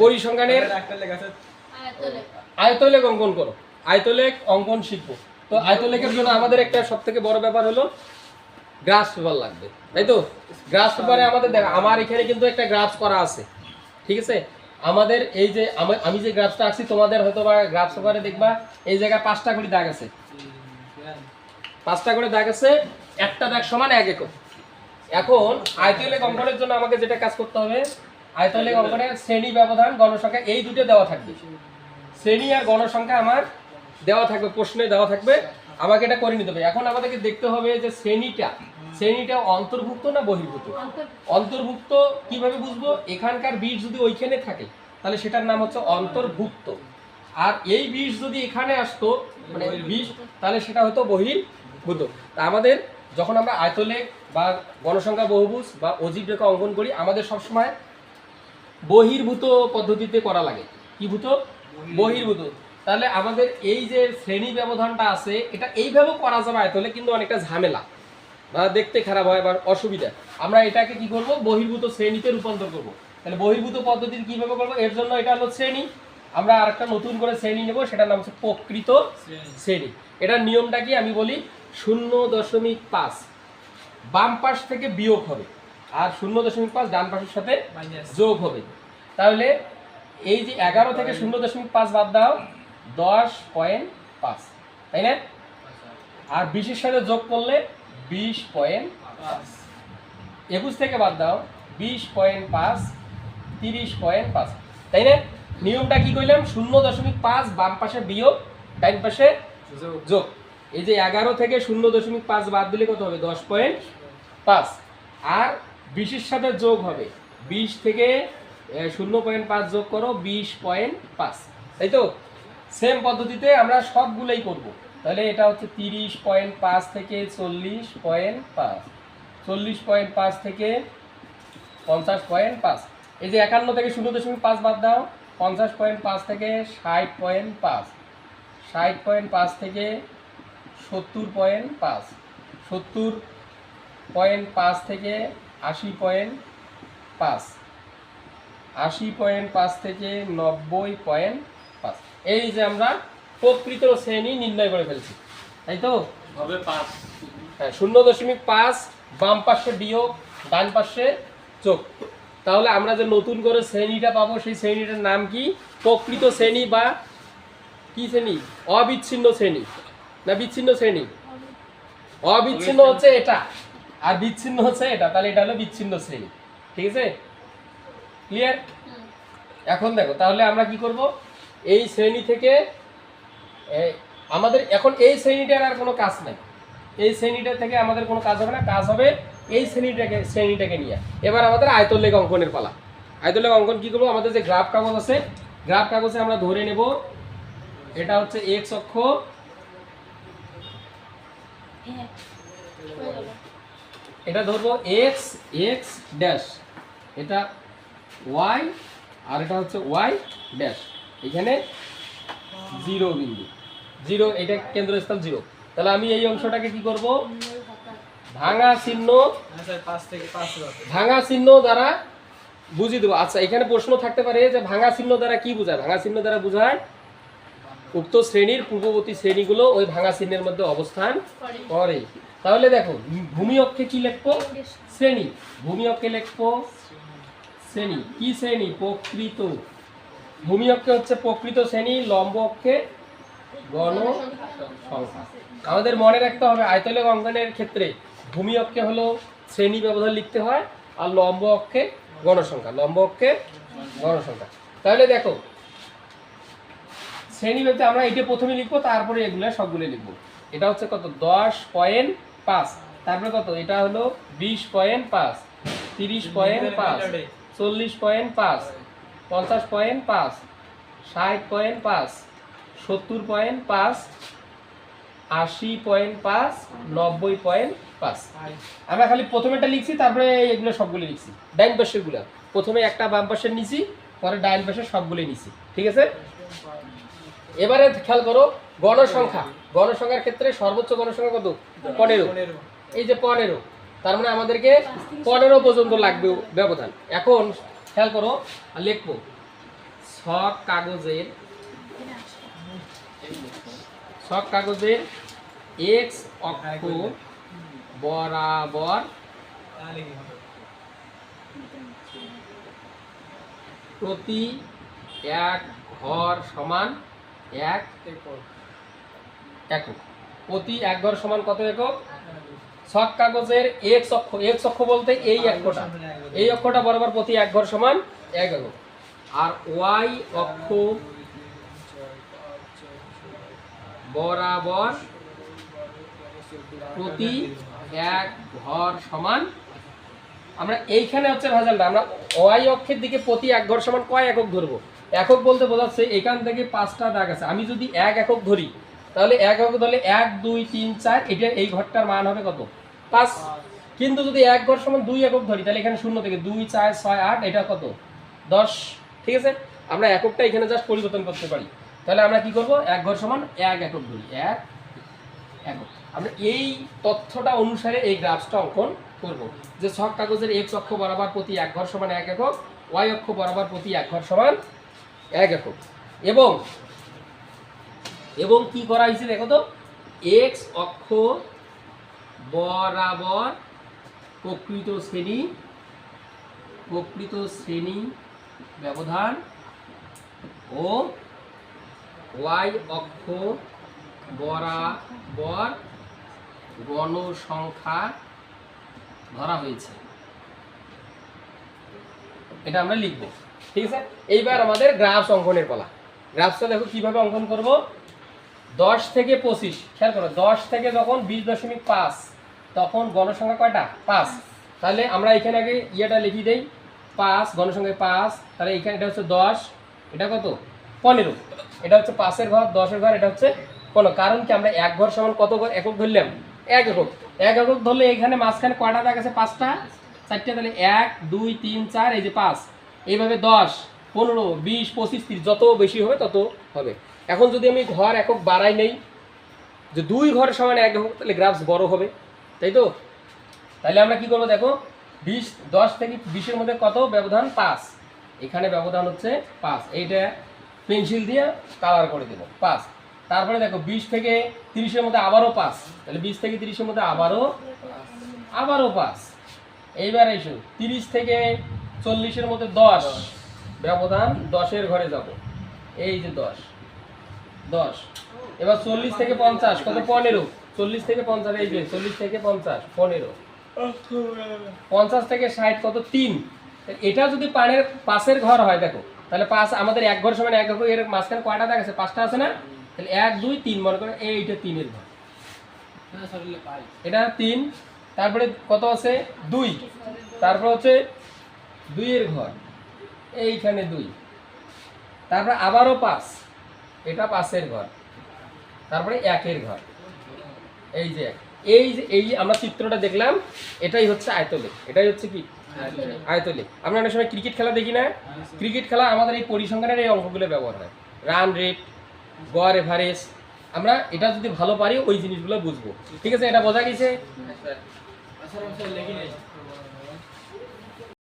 পরিসংখ্যানের আয়তলেখ। অঙ্কন করো। আয়তলেখ অঙ্কন শিখব তো আয়তলেখের জন্য আমাদের একটা সব থেকে বড় ব্যাপার হলো গ্রাস পেপার লাগবে। তাই তো? গ্রাস পেপারে আমাদের দেখো আমার এখানে কিন্তু একটা গ্রাফস করা আছে। ঠিক আছে? আমাদের এই যে আমি যে গ্রাফসটা আঁকছি তোমাদের হয়তো বা গ্রাফস পেপারে দেখবা এই জায়গায় পাঁচটা করে দাগ আছে। পাঁচটা করে দাগ আছে একটা দাগ সমান এক একক। এখন আয়তলেখ অঙ্কনের জন্য আমাকে যেটা কাজ করতে হবে আয়তলেখ অঙ্কনের শ্রেণি ব্যবধান গণসংখ্যা এই দুটো দেওয়া থাকবে। শ্রেণি আর গণসংখ্যা আমার দেওয়া থাকবে, প্রশ্নে দেওয়া থাকবে। আমাকে এটা করে নিতে হবে। এখন আমাদেরকে দেখতে হবে যে শ্রেণীটা শ্রেণীটা অন্তর্ভুক্ত না বহির্ভূত? অন্তর্ভুক্ত কীভাবে বুঝব? এখানকার বীজ যদি ওইখানে থাকে, তাহলে সেটার নাম হচ্ছে অন্তর্ভুক্ত। আর এই বীজ যদি এখানে আসতো মানে বীজ, তাহলে সেটা হতো বহির্ভূত। তা আমাদের যখন আমরা আয়তলে বা গণসংখ্যা বহুভুজ বা অজীব রেখা অঙ্কন করি, আমাদের সবসময় বহির্ভূত পদ্ধতিতে করা লাগে। কি ভূত? বহির্ভূত। তাহলে আমাদের এই যে শ্রেণি ব্যবধানটা আছে এটা এইভাবেও করা যাবে আয়তলে কিন্তু অনেকটা ঝামেলা। বা দেখতে খারাপ হয় বা অসুবিধা। আমরা এটাকে কি করব? বহির্ভূত শ্রেণীতে রূপান্তর করব। তাহলে বহির্ভূত পদ্ধতির কীভাবে করব? এর জন্য এটা হলো শ্রেণি। আমরা আরেকটা নতুন করে শ্রেণি নেব সেটার নাম হচ্ছে প্রকৃত শ্রেণি। এটার নিয়মটা কি? আমি বলি শূন্য দশমিক পাঁচ। বাম পাশ থেকে বিয়োগ হবে। আর শূন্য দশমিক পাঁচ ডান পাশের সাথে যোগ হবে। তাহলে এই যে এগারো থেকে শূন্য দশমিক পাঁচ বাদ দাও দশ পয়েন্ট পাঁচ তাই না? আর বিশের সাথে যোগ করলে বিশ পয়েন্ট পাঁচ। একুশ থেকে বাদ দাও বিশ পয়েন্ট পাঁচ তিরিশ পয়েন্ট পাঁচ তাই না? নিয়মটা কি করলাম শূন্য দশমিক পাঁচ বাম পাশে বিয়োগ ডাইন পাশে যোগ। এই যে এগারো থেকে শূন্য দশমিক পাঁচ বাদ দিলে কত হবে? দশ পয়েন্ট পাঁচ। আর বিশের সাথে যোগ হবে। বিশ থেকে শূন্য পয়েন্ট পাঁচ যোগ করো, বিশ পয়েন্ট পাঁচ। তাই তো? সেম পদ্ধতিতে আমরা সবগুলোই করব। তাহলে এটা হচ্ছে তিরিশ পয়েন্ট পাঁচ থেকে চল্লিশ পয়েন্ট পাঁচ। চল্লিশ পয়েন্ট পাঁচ থেকে পঞ্চাশ পয়েন্ট পাঁচ। এই যে একান্ন থেকে শূন্য দশমিক পাঁচ বাদ দাও, পঞ্চাশ পয়েন্ট পাঁচ থেকে ষাট পয়েন্ট পাঁচ। ষাট পয়েন্ট পাঁচ থেকে সত্তর পয়েন্ট পাঁচ। সত্তর পয়েন্ট পাঁচ থেকে আশি পয়েন্ট পাঁচ। আশি পয়েন্ট পাঁচ থেকে নব্বই পয়েন্ট পাঁচ। এই যে আমরা প্রকৃত শ্রেণি নির্ণয় করে ফেলছি তাই তো? হবে পাঁচ। হ্যাঁ শূন্য দশমিক পাঁচ বাম পাশে বিয়োগ ডান পাশে যোগ। তাহলে আমরা যে নতুন করে শ্রেণীটা পাবো সেই শ্রেণীটার নাম কি? প্রকৃত শ্রেণি বা কি শ্রেণি? অবিচ্ছিন্ন শ্রেণি। না বিচ্ছিন্ন শ্রেণি? অবিচ্ছিন্ন। হচ্ছে এটা। আর বিচ্ছিন্ন হচ্ছে এটা তাহলে এটা হলো বিচ্ছিন্ন শ্রেণি ঠিক আছে? ক্লিয়ার এখন দেখো তাহলে আমরা কি করব? এই শ্রেণি থেকে আমাদের এখন এই শ্রেণীটার আর কোনো কাজ নাই। এই শ্রেণীটা থেকে আমাদের কোনো কাজ হবে না কাজ হবে এই শ্রেণীটাকে শ্রেণীটাকে নিয়ে। এবার আমাদের আয়তলেখ অঙ্কনের পালা। আয়তলেখ অঙ্কন কি করব? আমাদের যে গ্রাফ কাগজ আছে গ্রাফ কাগজে আমরা ধরে নেব এটা হচ্ছে এক্স অক্ষ। এটা ধরবো এক্স এক্স ড্যাশ এটা ওয়াই আর এটা হচ্ছে ওয়াই ড্যাশ এখানে জিরো বিন্দু। জিরো এটা কেন্দ্রস্থল জিরো তাহলে আমি এই অংশটাকে কি করব? ভাঙা চিহ্ন ভাঙা চিহ্ন দ্বারা বুঝিয়ে দেবো। আচ্ছা এখানে প্রশ্ন থাকতে পারে যে ভাঙা চিহ্ন দ্বারা কি বোঝায়? ভাঙা চিহ্ন দ্বারা বোঝায় উক্ত শ্রেণির পূর্ববর্তী শ্রেণীগুলো ওই ভাঙা চিহ্নের মধ্যে অবস্থান করে। তাহলে দেখো, ভূমি অক্ষে কি লিখব? শ্রেণি। ভূমি অক্ষে লিখব শ্রেণি। কি শ্রেণি? প্রকৃত। ভূমি অক্ষে হচ্ছে প্রকৃত শ্রেণি, লম্ব অক্ষে গণ সংখ্যা। আমাদের মনে রাখতে হবে, আয়তলেখ অঙ্কনের ক্ষেত্রে ভূমি অক্ষে হলো শ্রেণি ব্যবধান লিখতে হয় আর লম্ব অক্ষে গণসংখ্যা, লম্ব অক্ষে গণসংখ্যা। তাহলে দেখো, শ্রেণি আমরা এটা প্রথমে লিখব, তারপরে এগুলো সবগুলো লিখব। এটা হচ্ছে কত? দশ পয়েন্ট পাঁচ। তারপরে কত? এটা হলো বিশ পয়েন্ট পাঁচ, তিরিশ পয়েন্ট পাঁচ, চল্লিশ পয়েন্ট পাঁচ, পঞ্চাশ পয়েন্ট পাঁচ, ষাট পয়েন্ট পাঁচ, সত্তর পয়েন্ট পাঁচ, আশি পয়েন্ট পাঁচ, নব্বই পয়েন্ট পাঁচ। আমরা খালি প্রথমেটা লিখছি, তারপরে এগুলো সবগুলো লিখছি। ডাইন পাশেরগুলো। প্রথমে একটা বাম পাশের নিছি, পরে ডাইন পাশের সবগুলো নিছি। ঠিক আছে? এবারে খেয়াল করো, গণসংখ্যা। গণসংখ্যার ক্ষেত্রে সর্বোচ্চ গণসংখ্যা কত? পনেরো। এই যে পনেরো, তার মানে আমাদেরকে পনেরো পর্যন্ত লাগবে ব্যবধান। এখন খেয়াল করো লিখব। ছক কাগজের ছক কাগজের এক্স অক্ষ বরাবর প্রতি এক ঘর সমান এক একক। প্রতি এক ঘর সমান কত একক? ছক কাগজের এক্স অক্ষ এক্স অক্ষ বলতে এই অক্ষটা। এই অক্ষটা বরাবর প্রতি এক ঘর সমান এক একক। আর ওয়াই অক্ষ বরাবর প্রতি এক ঘর সমান। আমরা এইখানে হচ্ছে ভেজালটা আমরা ওয়াই অক্ষের দিকে প্রতি এক ঘর সমান কয় একক ধরবো? একক বলতে বোঝাচ্ছে এখান থেকে পাঁচটা দাগ আছে। আমি যদি এক একক ধরি, তাহলে এক একক ধরলে এক, দুই, তিন, চার, এটা এই ঘরটার মান হবে কত? পাঁচ। কিন্তু যদি এক ঘর সমান দুই একক ধরি, তাহলে এখানে শূন্য থেকে দুই, চার, ছয়, আট, এটা কত? দশ। ঠিক আছে? আমরা এককটা এখানে জাস্ট পরিবর্তন করতে পারি। তাহলে আমরা কি করব? এক ঘর সমান এক একক ধরি। এক একক। আমরা এই তথ্যটা অনুসারে এই গ্রাফসটা অঙ্কন করব। যে ছক কাগজের এক অক্ষ বরাবর প্রতি এক ঘর সমান এক একক ওয়াই অক্ষ বরাবর প্রতি এক ঘর সমান এক একক এবং এবং কি করা হয়েছে দেখো তো? এক্স অক্ষ বরাবর প্রকৃত শ্রেণি প্রকৃত শ্রেণি ব্যবধান ও ওয়াই অক্ষ বরাবর গণসংখ্যা ধরা হয়েছে। এটা আমরা লিখব। ঠিক আছে? এইবার আমাদের গ্রাফস অঙ্কনের পালা। গ্রাফসটা দেখো কীভাবে অঙ্কন করব। দশ থেকে পঁচিশ, খেয়াল করো, দশ থেকে যখন বিশ দশমিক পাঁচ, তখন গণসংখ্যা কয়টা? পাঁচ। তাহলে আমরা এখানে আগে ইয়েটা লিখি দেই। পাঁচ গণসংখ্যায় পাঁচ, তাহলে এখানে এটা হচ্ছে দশ, এটা কত? পনেরো। এটা হচ্ছে পাঁচের ঘর, দশের ঘর, এটা হচ্ছে পনেরো। কারণ কি আমরা এক ঘর সমান কত ঘর? একক ধরলাম। এক একক। এক একক ধরলে এখানে মাঝখানে কয়টা দাগ আছে? পাঁচটা? চারটে। তাহলে এক, দুই, তিন, চার, এই যে পাঁচ। এইভাবে দশ, পনেরো, বিশ, পঁচিশ, তিরিশ, যত বেশি হবে তত হবে। এখন যদি আমি ঘর একক বাড়াই নেই, যে দুই ঘর সমান এক হোক তাহলে গ্রাফস বড় হবে, তাই তো? তাহলে আমরা কি করব দেখো? বিশ, দশ থেকে বিশের মধ্যে কত? ব্যবধান পাঁচ। এখানে ব্যবধান হচ্ছে পাঁচ। এইটা পেন্সিল দিয়ে কালার করে দেবো পাঁচ। তারপরে দেখো, বিশ থেকে তিরিশের মধ্যে আবারও পাঁচ। তাহলে বিশ থেকে তিরিশের মধ্যে আবারও আবারও পাঁচ। এইবার এসো, তিরিশ থেকে চল্লিশের মধ্যে দশ। ব্যবধান দশের ঘরে যাব। এই যে দশ। দশ। এবার চল্লিশ থেকে পঞ্চাশ কত? পনেরো। চল্লিশ থেকে পঞ্চাশ এই যে চল্লিশ থেকে পঞ্চাশ পনেরো। পঞ্চাশ থেকে ষাট কত? তিন। এটা যদি পানের পাশের ঘর হয় দেখো তাহলে পাঁচ আমাদের এক ঘর সমান এক ঘর এর মাঝখানে কয়টা দেখাচ্ছে পাঁচটা আছে না? তাহলে এক দুই তিন মনে করো এইটা তিনের ঘর। এটা তিন। তারপরে কত আছে? দুই। তারপর হচ্ছে দুইয়ের ঘর। এইখানে দুই। তারপরে আবারও পাঁচ। এটা পাঁচের ঘর। তারপরে একের ঘর। এই যে। এই যে এই আমরা চিত্রটা দেখলাম এটাই হচ্ছে আয়তলে এটাই হচ্ছে কি? আয়তলে আমরা অনেক সময় ক্রিকেট খেলা দেখি না? ক্রিকেট খেলা আমাদের এই পরিসংখ্যানের এই অঙ্কগুলো ব্যবহার হয়। রান রেট গড় এভারেজ। আমরা এটা যদি ভালো পারি ওই জিনিসগুলো বুঝব। ঠিক আছে? এটা বোঝা গেছে?